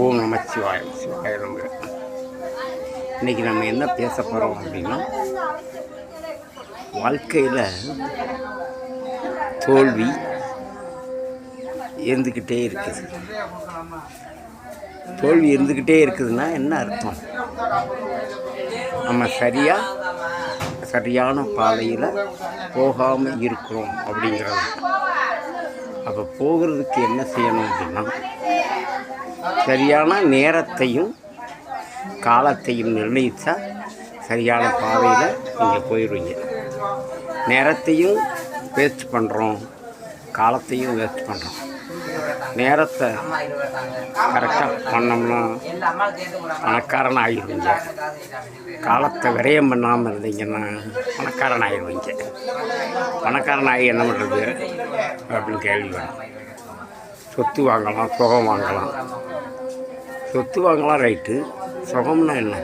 ஓம் நமச்சிவாயம் சிவாய நமக இன்னைக்கு நம்ம என்ன பேச போகிறோம் அப்படின்னா வாழ்க்கையில் தோல்வி இருந்துக்கிட்டே இருக்குது. தோல்வி இருந்துக்கிட்டே இருக்குதுன்னா என்ன அர்த்தம்? நம்ம சரியாக சரியான பாதையில் போகாமல் இருக்கிறோம் அப்படிங்கிறது. அப்போ போகிறதுக்கு என்ன செய்யணும் அப்படின்னா சரியான நேரத்தையும் காலத்தையும் நிர்ணயித்தா சரியான பாதையில் நீங்கள் போயிடுவீங்க நேரத்தையும் வேஸ்ட் பண்ணுறோம் காலத்தையும் வேஸ்ட் பண்ணுறோம் நேரத்தை கரெக்டாக பண்ணோம்னா பணக்காரன் ஆகிடுவீங்க காலத்தை விரயம் பண்ணாமல் இருந்தீங்கன்னா பணக்காரன் ஆகிடுவீங்க பணக்காரன் ஆகி என்ன பண்ணுறது அப்படின்னு கேள்வி சொத்து வாங்கலாம் சுகம் வாங்கலாம். சொத்து வாங்கலாம் ரைட்டு. சுகம்னா என்ன?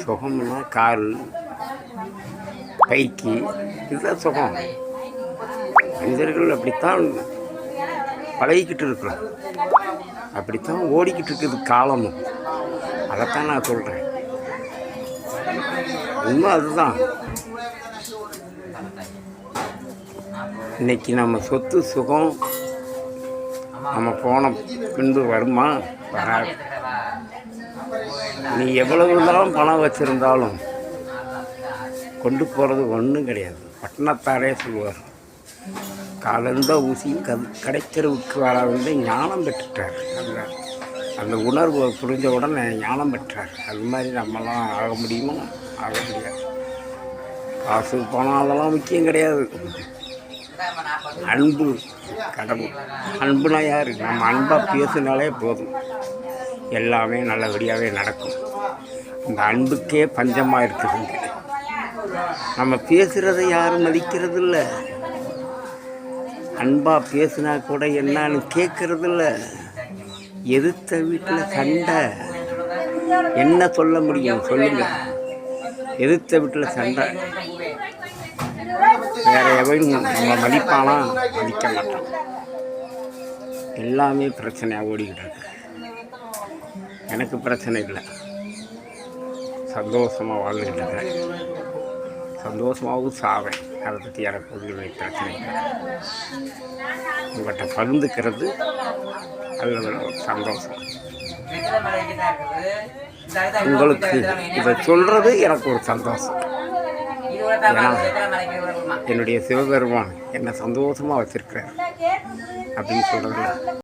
சுகம்னா காரு பைக்கு இதுதான் சுகம். மனிதர்கள் அப்படித்தான் பழகிக்கிட்டு இருக்கிறோம் அப்படித்தான் ஓடிக்கிட்டு இருக்குது காலமும். அதைத்தான் நான் சொல்கிறேன் உண்மை அதுதான். இன்னைக்கு நம்ம சொத்து சுகம் நம்ம போன பின்பு வருமா? வராது. நீ எவ்வளவு தான் பணம் வச்சுருந்தாலும் கொண்டு போகிறது ஒன்றும் கிடையாது. பட்டணத்தாரே சொல்லுவார். காலந்த ஊசியும் கது கடைத்தெருவுக்கு வராது ஞானம் பெற்றுட்டார். அந்த அந்த உணர்வு புரிஞ்ச உடனே ஞானம் பெற்றார். அது மாதிரி நம்மலாம் ஆக முடியுமோ? ஆக முடியாது. காசு பணம் அதெல்லாம் முக்கியம் கிடையாது. அன்பு கடவுள். அன்புனா யார்? நம்ம அன்பாக பேசினாலே போதும். எல்லாமே நல்லபடியாகவே நடக்கும். இந்த அன்புக்கே பஞ்சமாக இருக்குதுங்க நம்ம பேசுகிறத யாரும் மதிக்கிறது இல்லை அன்பாக பேசினா கூட என்னான்னு கேட்கறது இல்லை எதிர்த்த வீட்டில் சண்டை. என்ன சொல்ல முடியும்? சொல்லுங்க. எதிர்த்த வீட்டில் சண்டை. வேற எவையும் நம்ம மதிப்பானா? மதிக்க மாட்டான். எல்லாமே பிரச்சனையாக ஓடிக்கிட்டு இருக்கு. எனக்கு பிரச்சனை இல்லை. சந்தோஷமாக வாழ்ந்துக்கிட்டு இருக்கேன். சந்தோஷமாகவும் சாவேன். அதை பற்றி எனக்கு ஒன்றுமே பிரச்சனை உங்கள்கிட்ட பகிர்ந்துக்கிறது. அதில் ஒரு சந்தோஷம். உங்களுக்கு இதை சொல்கிறது எனக்கு ஒரு சந்தோஷம். என்னுடைய சிவபெருமான் என்னை சந்தோஷமாக வச்சுருக்கிறார் அப்படின்னு சொல்கிறதுல